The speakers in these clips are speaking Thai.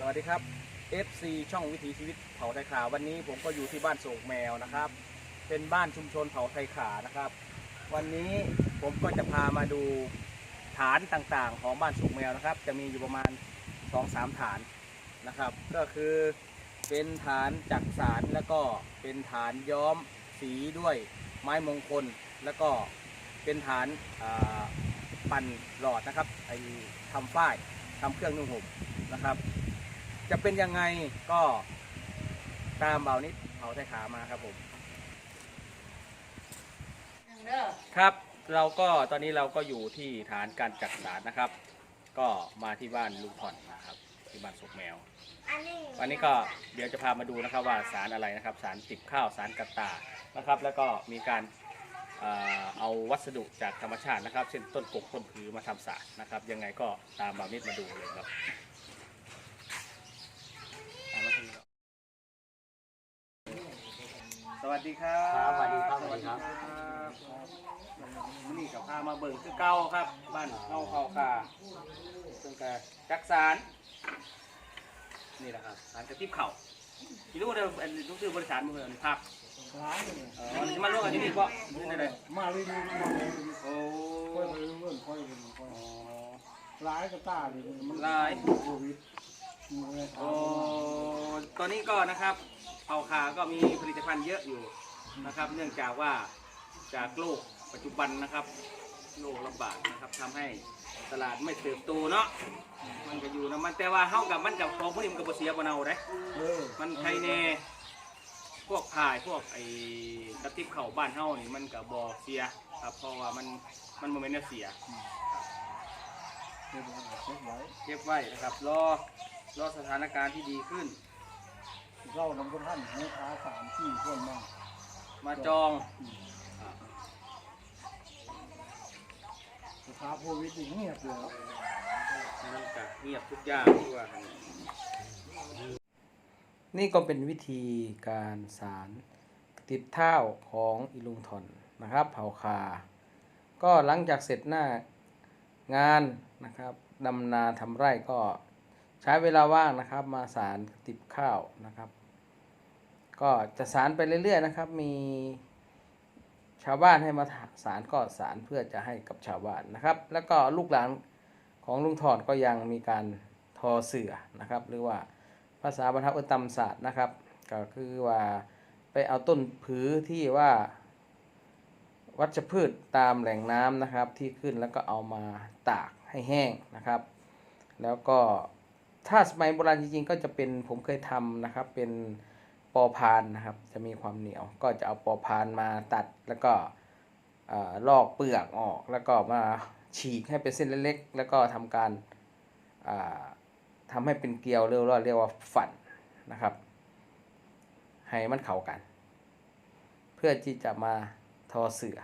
สวัสดีครับ FC ช่องวิถีชีวิตเผ่าไทยขาวันนี้ผมก็อยู่ที่บ้านโศกแมวนะครับ เป็นบ้านชุมชนเผ่าไทยขานะครับ วันนี้ผมก็จะพามาดูฐานต่างๆ ของบ้านโศกแมวนะครับ จะมีอยู่ประมาณ 2-3 ฐานนะครับ ก็คือเป็นฐานจักสารแล้วก็เป็นฐานย้อมสีด้วยไม้มงคล แล้วก็เป็นฐานปั่นหลอดนะครับไอทำฝ้ายทำเครื่องนุ่งห่มนะครับ จะเป็นยังไงก็ตามเบานิดเผาไทยขามาครับผมครับ เราก็ตอนนี้เราก็อยู่ที่ฐานการจักสารนะครับ ก็มาที่บ้านลุงผ่อนนะครับ ที่บ้านสุกแมวอันนี้วันนี้ก็เดี๋ยวจะพามาดูนะครับว่าสารอะไรนะครับ สารติบข้าวสารกระตานะครับ แล้วก็มีการเอ่อเอาวัสดุจากธรรมชาตินะครับ เช่นต้นกกต้นผือมาทำสารนะครับ ยังไงก็ตามเบานิดมาดูเลยครับตามมาทางนี้ครับส วัสดีครับครับสวัสดีครับสวัสดีครับวันนี่กับพามาเบิ่งคือเก่าครับ บ้านเฮาเฮาคาซึ่งกจักสารนี่แหละครับสารกระติบเข่าที่รู้เด้ออันรู้สึกบริษัทมืออนพักร้ายเลยเออจะมาลงกันที่นี่ก็นี่ได้เลยมาเลยดูมาเลยดูโอ้ค่อยมาเรื่อยค่อยมาค่อยร้ายกับตาเลยมันโควิดมันเลย โอ้ตอนนี้ก็นะครับเผาขาก็มีผลิตภัณฑ์เยอะอยู่นะครับ เนื่องจากว่าจากโลกปัจจุบันนะครับ โลกระบาดนะครับทำให้ตลาดไม่เติบโตเนาะมันก็อยู่นะมันแต่ว่าเฮากับมันกับของพวกนี้มันก็บ่เสียบ่เน่าเด้เออมันใครแน่พวกพายพวกไอ้กระติบเข่าบ้านเฮานี่มันกับบอเสียครับเพราะว่ามันมันโมเมนต์เสียเก็บไว้เก็บไว้เก็บไว้นะครับรอ รอสถานการณ์ที่ดีขึ้นเรานำคนท่านให้ค้าสามสี่คนมามาจองสถาโควิดเงียบเลยมันจะเงียบทุกอย่างที่ว่านี่ก็เป็นวิธีการสารติดเท้าของอิลุงทอนนะครับ เผาคา ก็หลังจากเสร็จหน้างานนะครับดำนาทำไร่ก็ ใช้เวลาว่างนะครับ มาสารติบข้าวนะครับ ก็จะสารไปเรื่อยๆนะครับ มีชาวบ้านให้มาสารก็สารเพื่อจะให้กับชาวบ้านนะครับ แล้วก็ลูกหลานของลุงถอดก็ยังมีการทอเสือนะครับ หรือว่าภาษาบรรทัดเออตำศาสตร์นะครับ ก็คือว่าไปเอาต้นผือที่ว่าวัชพืชตามแหล่งน้ำนะครับที่ขึ้นแล้วก็เอามาตากให้แห้งนะครับ แล้วก็ ถ้าสมัยโบราณจริงๆ ก็จะเป็นผมเคยทำนะครับ เป็นปอพานนะครับ จะมีความเหนียว ก็จะเอาปอพานมาตัดแล้วก็อ่อลอกเปลือกออกแล้วก็มาฉีกให้เป็นเส้นเล็กๆ แล้วก็ทำการอ่าทำให้เป็นเกลียวเรียกว่าเรียกว่าฝันนะครับ ให้มันเข้ากัน เพื่อที่จะมาทอเสือ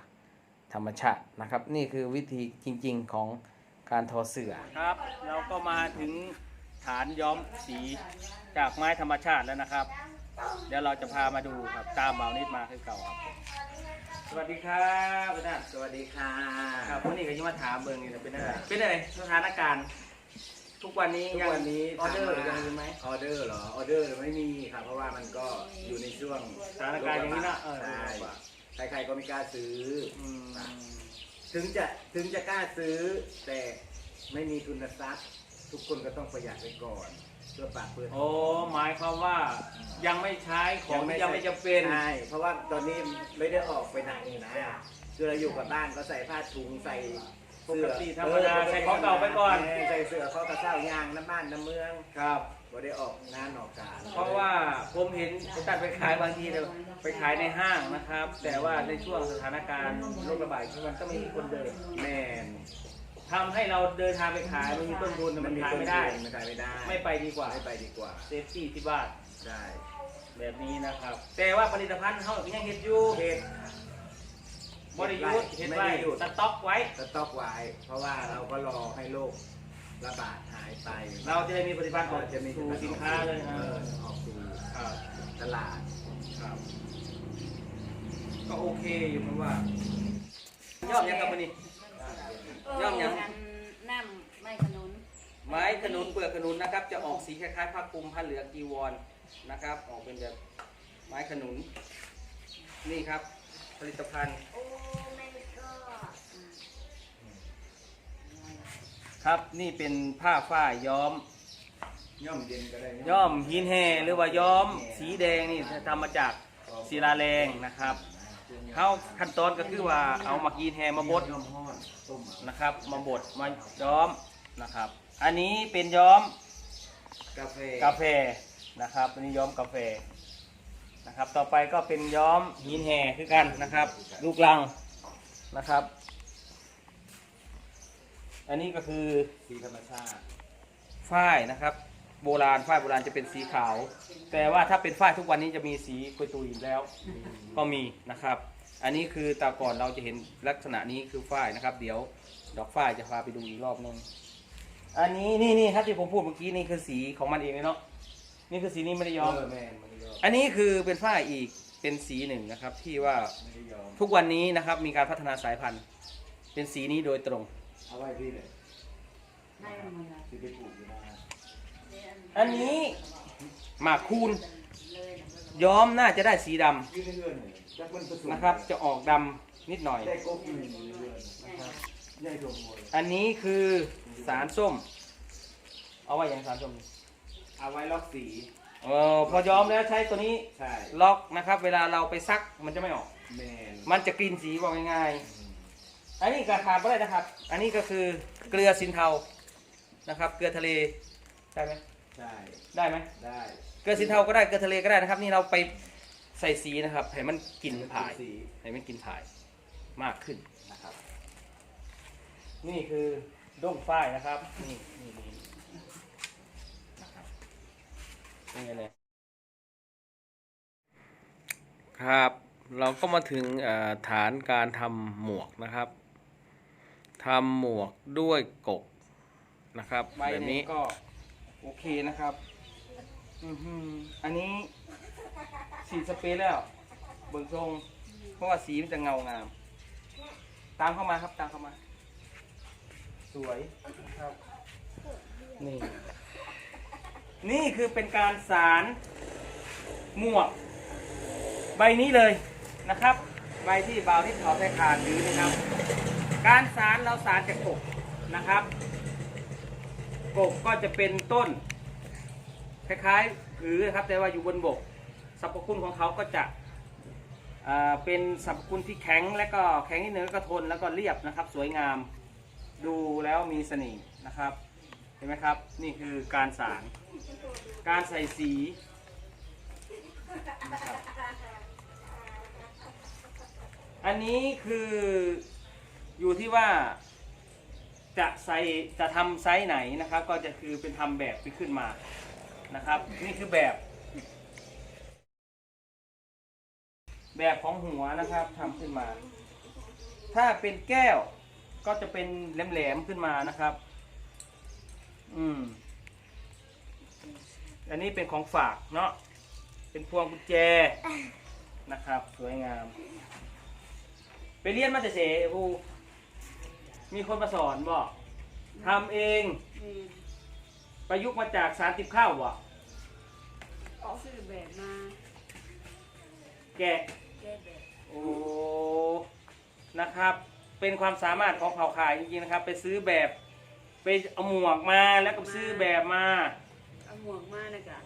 ธรรมชาตินะครับ นี่คือวิธีจริง ๆของการทอเสือครับ เราก็มาถึง ฐานย้อมสีจากไม้ธรรมชาติแล้วนะครับ เดี๋ยวเราจะพามาดูครับตามเบานิดมาคือเก่าครับ สวัสดีครับอาจารย์สวัสดีค่ะครับวันนี้ก็จะมาถามเบิร์นี่แหละเป็นอะไรเป็นอะไรสถานการณ์ ทุกวันนี้ทุกยังวันนี้ออเดอร์ถามว่ายังมีไหม ออเดอร์เหรอ ออเดอร์ไม่มีครับ เพราะว่ามันก็อยู่ในช่วงสถานการณ์อย่างนี้นะเออ ใช่ใครๆก็ไม่กล้าซื้อออืมถึงจะถึงจะกล้าซื้อแต่ไม่มีทุนทรัพย์ ทุกคนก็ต้องประหยัดไปก่อนเพื่อปากเพื่อท้โอ้องหมายความว่ายังไม่ใช้ของที่ยังไม่จำเป็น ใช่เพราะว่าตอนนี้ไม่ได้ออกไปไหนนะคือเราอยู่กับบ้านก็ใส่ผ้าถุงใส่ปกติธรรมดาใส่ของเก่าไปก่อน ใส่เสื้อข้อกระเซ้ายางน้ำบ้านน้ำเมืองครับ บ่ได้ออกงานออกการเพราะว่าผมเห็นตัดไปขายบางทีเนี่ยไปขายในห้างนะครับ แต่ว่าในช่วงสถานการณ์โรคระบาดที่มันก็ไม่มีคนเดิน แม่น ทำให้เราเดินทางไปขายมันมีต้นทุนมันขายไม่ได้ มันขายไม่ได้ไม่ไปดีกว่าไม่ไปดีกว่าเซฟตี้ที่บ้านใช่แบบนี้นะครับ แต่ว่าผลิตภัณฑ์เขายังเห็นอยู่เฮ็ด บริยุทธ์เห็นไว้ม่ด้หยุด สต็อกไว้ สต็อกไว้ เพราะว่าเราก็รอให้โรคระบาดหายไปเราจะได้มีผลิตภัณฑ์ออกจะมีสู่สินค้าเลยเอนะอออกสู่ครับตลาด ครับ ก็โอเคอยู่เพราะว่ายอดยังครับวันนี้ น้ำไม่ขนุนไม้ขขนุนเปลือกขนุนนะครับ จะออกสีคล้ายๆผ้าคลุมผ้าเหลืองจีวรนะครับ ออกเป็นแบบไม้ขนุน นี่ครับ ผลิตภัณฑ์โอ้ไม่ก็ครับนี่เป็นผ้าฝ้ายย้อม ย่อมเย็นก็ได้ย้อมหินแห่หรือว่าย้อมสีแดงนี่ทำมาจากศิลาแรงนะครับเขาขั้นตอนก็คือว่าเอามากินแห่มาบดย่อมห้อนต้มเอานะครับ มาบดมาย้อมนะครับ อันนี้เป็นย้อมกาแฟกาแฟนะครับ อันนี้ย้อมกาแฟนะครับ ต่อไปก็เป็นย้อมหินแห่คือกันนะครับ ลูกลังนะครับ อันนี้ก็คือสีธรรมชาติฝ้ายนะครับ โบราณฝ้ายโบราณจะเป็นสีขาว แต่ว่าถ้าเป็นฝ้ายทุกวันนี้จะมีสีคุยตุยแล้ว ก็มีนะครับ อันนี้คือแต่ก่อนเราจะเห็นลักษณะนี้คือฝ้ายนะครับ เดี๋ยวดอกฝ้ายจะพาไปดูอีกรอบนึง อันนี้นี่นี่ครับที่ผมพูดเมื่อกี้นี่คือสีของมันเองเลยเนาะนี่คือสีนี้ไม่ได้ย้อม เออแม่นไม่ได้ยอมอันนี้คือเป็นฝ้ายอีกเป็นสีหนึ่งนะครับ ที่ว่าไม่ได้ยอมทุกวันนี้นะครับมีการพัฒนาสายพันธุ์ เป็นสีนี้โดยตรง เอาไว้พี่เลยไม่มันละที่ไปปลูกอยู่นะอันนี้หมากคูณเลยนะย้อมน่าจะได้สีดำยืนเรื่อยๆเลยจักมันผสมนะครับ จะออกดำนิดหน่อย ได้กบอยู่เรื่อยๆนะครับ ใหญ่ดมหมดอันนี้คือสารส้ม เอาไว้อย่างสารส้มเอาไว้ล็อกสี เออพอย้อมแล้วใช้ตัวนี้ใช่ล็อกนะครับ เวลาเราไปซักมันจะไม่ออก แมนมันจะกลิ่นสีบอกง่ายๆอันนี้ก็ขาดไม่ได้นะครับ อันนี้ก็คือเกลือสินเทานะครับ เกลือทะเลได้ไหมใช่ได้ไหมได้เกลือสินเทาก็ได้เกลือทะเลก็ได้นะครับ นี่เราไปใส่สีนะครับให้มันกลิ่นผายสีให้มันกลิ่นผายมากขึ้น นะครับนี่คือด้งฝ้ายนะครับ นี่นี่นี่นะครับนี่ไงเลยครับ เราก็มาถึงเอ่อฐานการทำหมวกนะครับทำหมวกด้วยกกนะครับแบบนี้ก็โอเคนะครับ อือหืออันนี้สีสเปรย์แล้ว เบิ่งทรง เพราะว่าสีมันจะเงางาม ตามเข้ามาครับตามเข้ามา สวยนะครับนี่ นี่คือเป็นการสารหมวก ใบนี้เลยนะครับ ใบที่บาวที่เขาใช้ขาดหรือนะครับ การสารเราสารจากกบนะครับ กบก็จะเป็นต้น คล้ายๆผือนะครับแต่ว่าอยู่บนบกสรรพคุณของเขาก็จะเป็นสรรพคุณที่แข็งและก็แข็งนิดนึงแล้วก็ทนแล้วก็เรียบนะครับ สวยงาม ดูแล้วมีเสน่ห์นะครับ เห็นไหมครับ นี่คือการสารการใส่สีนะครับอันนี้คืออยู่ที่ว่าจะใส่จะทำไซส์ไหนนะครับ ก็จะคือเป็นทำแบบที่ขึ้นมานะครับ นี่คือแบบ แบบของหัวนะครับทำขึ้นมา ถ้าเป็นแก้ว ก็จะเป็นแหลมๆขึ้นมานะครับ อืม อันนี้เป็นของฝากเนาะ เป็นพวงกุญแจนะครับ สวยงาม ไปเรียนมาแต่เสอูมีคนมาสอนบอกทำเองมีประยุกต์มาจากสารติบข้าวบ่ออกสื่อแบบมา แกะ แก้แบบ โอ้ นะครับ เป็นความสามารถของเผ่าขายจริงๆนะครับ ไปซื้อแบบไปเอาหมวกมาแล้วก็ซื้อแบบมาเอาหมวกมาแล้วก็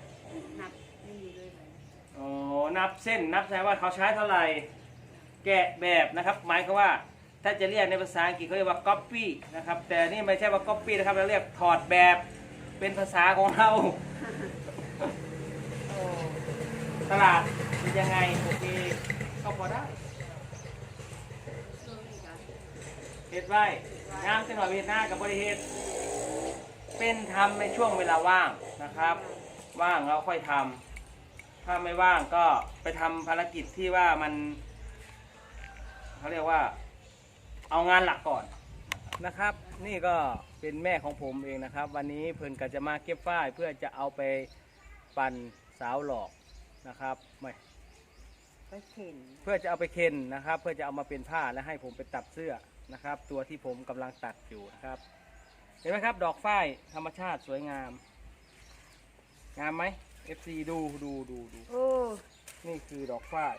นับนี่อยู่ด้วยไหมโอ้นับเส้นนับใช้ว่าเขาใช้เท่าไหร่แกะแบบนะครับ หมายความว่าถ้าจะเรียกในภาษาอังกฤษเขาเรียกว่า copy นะครับ แต่นี่ไม่ใช่ว่า copy นะครับเราเรียกถอดแบบเป็นภาษาของเราโอ้ตลาดเป็นยังไงโอเคก็พอได้ ช่วงนี้กัน เฮ็ดไว้งามจังหวัดเวียดนามกับบริเฮ็ดเป็นทำในช่วงเวลาว่างนะครับ ว่างเราค่อยทำถ้าไม่ว่างก็ไปทำภารกิจที่ว่ามันเขาเรียกว่าเอางานหลักก่อนนะครับ นี่ก็เป็นแม่ของผมเองนะครับ วันนี้เพิ่นก็จะมาเก็บฝ้ายเพื่อจะเอาไปปั่นสาวหลอกนะครับไม่ไปเข็นเพื่อจะเอาไปเค็นนะครับ เพื่อจะเอามาเป็นผ้าและให้ผมไปตัดเสื้อ นะครับ ตัวที่ผมกำลังตัดอยู่นะครับ เห็นไหมครับ ดอกฝ้ายธรรมชาติสวยงาม งามไหม FC ดูดูดูดู โอ้ นี่คือดอกฝ้าย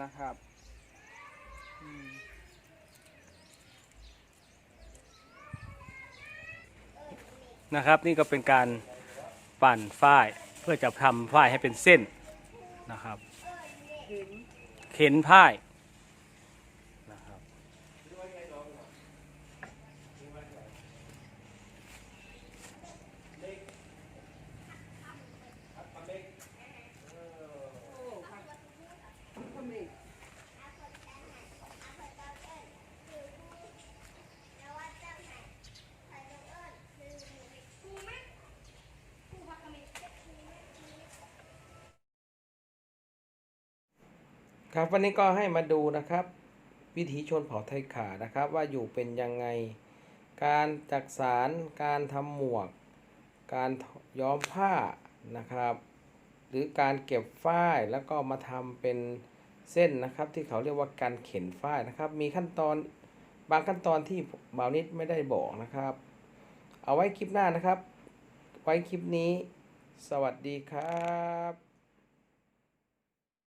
นะครับอืมนะครับ นี่ก็เป็นการปั่นฝ้ายเพื่อจะทำฝ้ายให้เป็นเส้นนะครับเห็นเข็นพ่ายนะครับ ครับวันนี้ก็ให้มาดูนะครับ วิถีชนเผ่าไทยขานะครับ ว่าอยู่เป็นยังไง การจักสารการทำหมวก การย้อมผ้านะครับ หรือการเก็บฝ้ายแล้วก็มาทำเป็นเส้นนะครับ ที่เขาเรียกว่าการเข็นฝ้ายนะครับ มีขั้นตอนบางขั้นตอนที่บ่าวนิดไม่ได้บอกนะครับ เอาไว้คลิปหน้านะครับ ไว้คลิปนี้ สวัสดีครับ